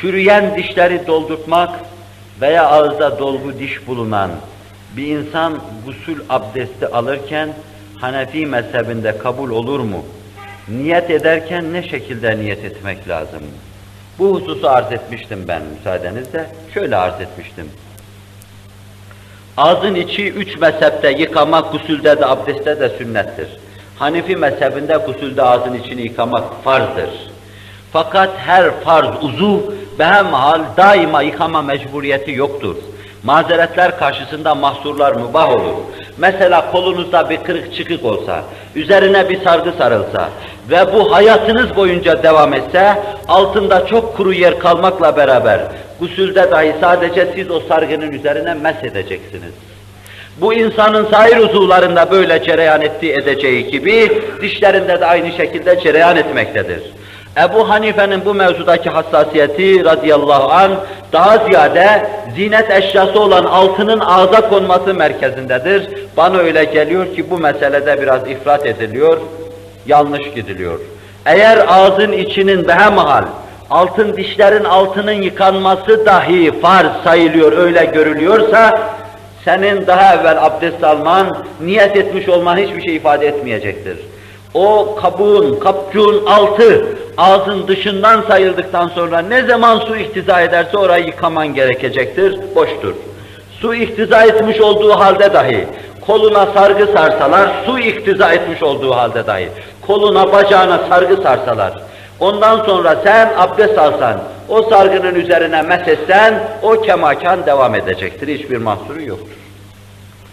çürüyen dişleri doldurtmak veya ağızda dolgu diş bulunan bir insan gusül abdesti alırken Hanefi mezhebinde kabul olur mu? Niyet ederken ne şekilde niyet etmek lazım? Bu hususu arz etmiştim ben müsaadenizle. Şöyle arz etmiştim. Ağzın içi üç mezhepte yıkamak gusülde de abdestte de sünnettir. Hanefi mezhebinde gusülde ağzın içini yıkamak farzdır. Fakat her farz uzuv behemhal daima yıkama mecburiyeti yoktur. Mazeretler karşısında mahsurlar mübah olur. Mesela kolunuzda bir kırık çıkık olsa, üzerine bir sargı sarılsa ve bu hayatınız boyunca devam etse, altında çok kuru yer kalmakla beraber gusülde dahi sadece siz o sargının üzerine mesh edeceksiniz. Bu insanın sair uzuvlarında böyle cereyan ettiği edeceği gibi dişlerinde de aynı şekilde cereyan etmektedir. Ebu Hanife'nin bu mevzudaki hassasiyeti radıyallahu an daha ziyade zinet eşyası olan altının ağza konması merkezindedir. Bana öyle geliyor ki bu meselede biraz ifrat ediliyor, yanlış gidiliyor. Eğer ağzın içinin behemahal, altın dişlerin altının yıkanması dahi farz sayılıyor, öyle görülüyorsa, senin daha evvel abdest alman, niyet etmiş olman hiçbir şey ifade etmeyecektir. O kabuğun, kapçuğun altı ağzın dışından sayıldıktan sonra ne zaman su ihtiza ederse orayı yıkaman gerekecektir, boştur. Su ihtiza etmiş olduğu halde dahi, koluna sargı sarsalar, su ihtiza etmiş olduğu halde dahi, koluna bacağına sargı sarsalar, ondan sonra sen abdest alsan, o sargının üzerine mesetsen, o kemakan devam edecektir, hiçbir mahsuru yoktur.